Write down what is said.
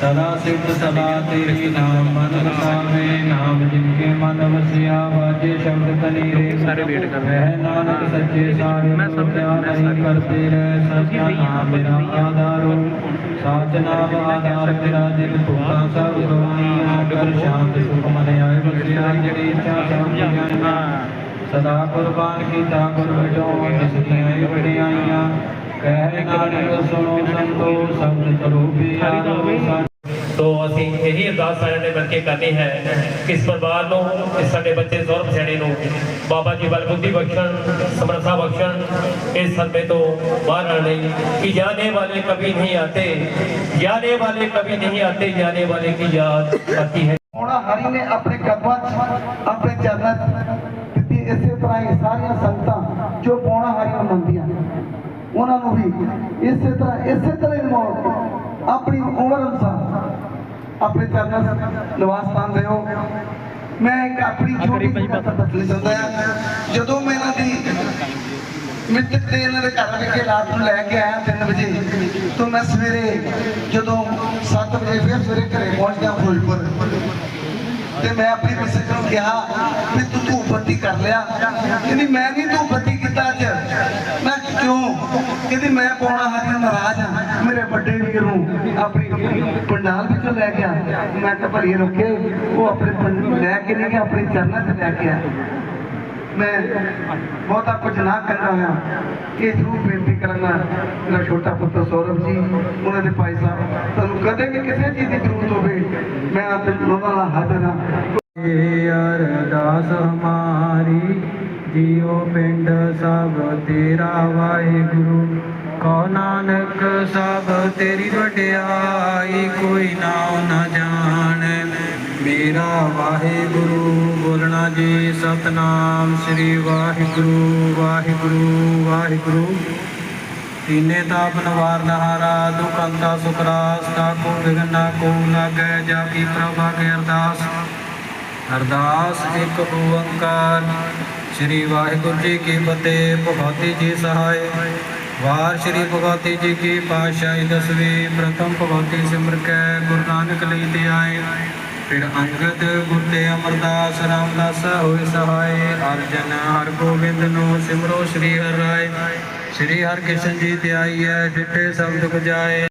सदा सिद्ध सदा तेरी नाम मन बसावे नाम जिनके मन बसिया वाजे शब्द तनी रे सारे वेट कर रहे हैं नानक सच्चे सारे मैं सब नहीं करते रहे सच्चा नाम मेरा आधार साच नाम आधार तेरा दिल भूखा सब रोनी आकर शांत सुख मन आए बसिया जड़ी इच्छा सब सदा कुर्बान की ता कुर्बटों निसतियाँ बड़ियाँ कह नानक सुनो संतो शब्द करो भी तो असि यही अरदास सारे बल्कि करनी है कि इस परिवार को साढ़े बच्चे सौरभ सैनी को बाबा जी बल बुद्धि बख्शन समरसा बख्शन इस सदमे तो बहर आने कि जाने वाले कभी नहीं आते जाने वाले कभी नहीं आते जाने वाले की याद आती है अपनी उम्र अनुसार ਆਪਣੇ ਚਰਨਾਂ ਨਿਵਾਸ ਸਥਾਨ ਦਿਓ ਮੈਂ ਇੱਕ ਆਪਣੀ ਛੋਟੀ ਜਿਹੀ ਗੱਲ ਦੱਸਣੀ ਚਾਹੁੰਦਾ ਹਾਂ। ਜਦੋਂ ਮੈਂ ਇਹਨਾਂ ਦੀ ਮਿੱਤਰ ਦੇ ਇਹਨਾਂ ਦੇ ਘਰ ਵਿਖੇ ਰਾਤ ਨੂੰ ਲੈ ਕੇ ਆਇਆ 3 ਵਜੇ ਤੋਂ ਮੈਂ ਸਵੇਰੇ ਜਦੋਂ 7 ਵਜੇ ਫਿਰ ਸਵੇਰੇ ਘਰੇ ਪਹੁੰਚ ਗਿਆ ਫਿਰੋਜ਼ਪੁਰ। ਤੇ ਮੈਂ ਆਪਣੀ ਮਿਸਜ ਨੂੰ ਕਿਹਾ ਵੀ ਤੂੰ ਧੂਪ ਬੱਤੀ ਕਰ ਲਿਆ। ਕਹਿੰਦੀ ਮੈਂ ਨਹੀਂ ਧੂਪ ਬੱਤੀ ਕੀਤਾ ਅੱਜ। ਕਿਉਂ ਕਹਿੰਦੀ ਮੈਂ ਪੌਣਾ ਹਰੀ ਨਾਰਾਜ਼ ਹਾਂ ਮੇਰੇ ਵੱਡੇ ਵੀਰ ਨੂੰ ਆਪਣੀ ਪੰਡਾਲ ਵਿੱਚੋਂ ਲੈ ਗਿਆ ਮੈਂ ਕਿਹਾ ਭਲੀਏ ਰੁਕੇ ਉਹ ਆਪਣੇ ਲੈ ਕੇ ਨਹੀਂ ਗਿਆ, ਆਪਣੇ ਚਰਨਾਂ 'ਚ ਲੈ ਕੇ ਆ। ਮੈਂ ਬਹੁਤਾ ਕੁਝ ਨਾ ਕਰਨਾ ਹੋਇਆ। ਇਹ ਜ਼ਰੂਰ ਬੇਨਤੀ ਕਰਾਂਗਾ ਮੇਰਾ ਛੋਟਾ ਪੁੱਤਰ ਸੌਰਵ ਜੀ, ਉਹਨਾਂ ਦੇ ਭਾਈ ਸਾਹਿਬ, ਤੁਹਾਨੂੰ ਕਦੇ ਵੀ ਕਿਸੇ ਚੀਜ਼ ਦੀ ਜ਼ਰੂਰਤ ਹੋਵੇ, ਮੈਂ ਆਪ ਉਹਨਾਂ ਨਾਲ ਹਾਜ਼ਰ ਹਾਂ। ਜੀਉ ਪਿੰਡ ਸਭ ਤੇਰਾ ਵਾਹਿਗੁਰੂ। ਕਉ ਨਾਨਕ ਸਭ ਤੇਰੀ ਵਡਿਆਈ, ਕੋਈ ਨਾਉ ਨਾ ਜਾਣ। ਮੇਰਾ ਵਾਹਿਗੁਰੂ, ਬੋਲਣਾ ਜੀ ਸਤਨਾਮ, ਸ੍ਰੀ ਵਾਹਿਗੁਰੂ ਵਾਹਿਗੁਰੂ ਵਾਹਿਗੁਰੂ। ਤੀਨੇ ਤਾਪ ਨਿਵਾਰਨ ਹਾਰਾ ਦੁਖ ਅੰਤਾ ਸੁਖ ਰਾਸ ਤਾਕੋ ਵਿਗਨ ਨਾ ਕੋ ਲਾਗੈ ਜਾ ਕੀ ਪ੍ਰਭਾ ਕੇ ਅਰਦਾਸ। ਅਰਦਾਸ ਇੱਕ ਓੰਕਾਰ ਸ੍ਰੀ ਵਾਹਿਗੁਰੂ ਜੀ ਕੀ ਫਤਿਹ, ਭਗਵਤੀ ਜੀ ਸਹਾਇ। ਵਾਰ ਸ੍ਰੀ ਭਗਵਤੀ ਜੀ ਕੀ ਪਾਤਸ਼ਾਹੀ ਦਸਵੀਂ, ਪ੍ਰਥਮ ਭਗਵਤੀ ਸਿਮਰ ਕੈ ਗੁਰੂ ਨਾਨਕ ਲਈ ਤੇ ਆਏ। ਫਿਰ ਅੰਗਦ ਗੁਰ ਤੇ ਅਮਰਦਾਸ ਰਾਮਦਾਸ ਹੋਏ ਸਹਾਇ। ਅਰਜਨ ਹਰ ਗੋਬਿੰਦ ਨੂੰ ਸਿਮਰੋ ਸ੍ਰੀ ਹਰਿ ਰਾਏ। ਸ੍ਰੀ ਹਰਿ ਕ੍ਰਿਸ਼ਨ ਜੀ ਤੇ ਆਈ ਹੈ ਡਿੱਠੇ ਸਬਦ ਗੁਜਾਏ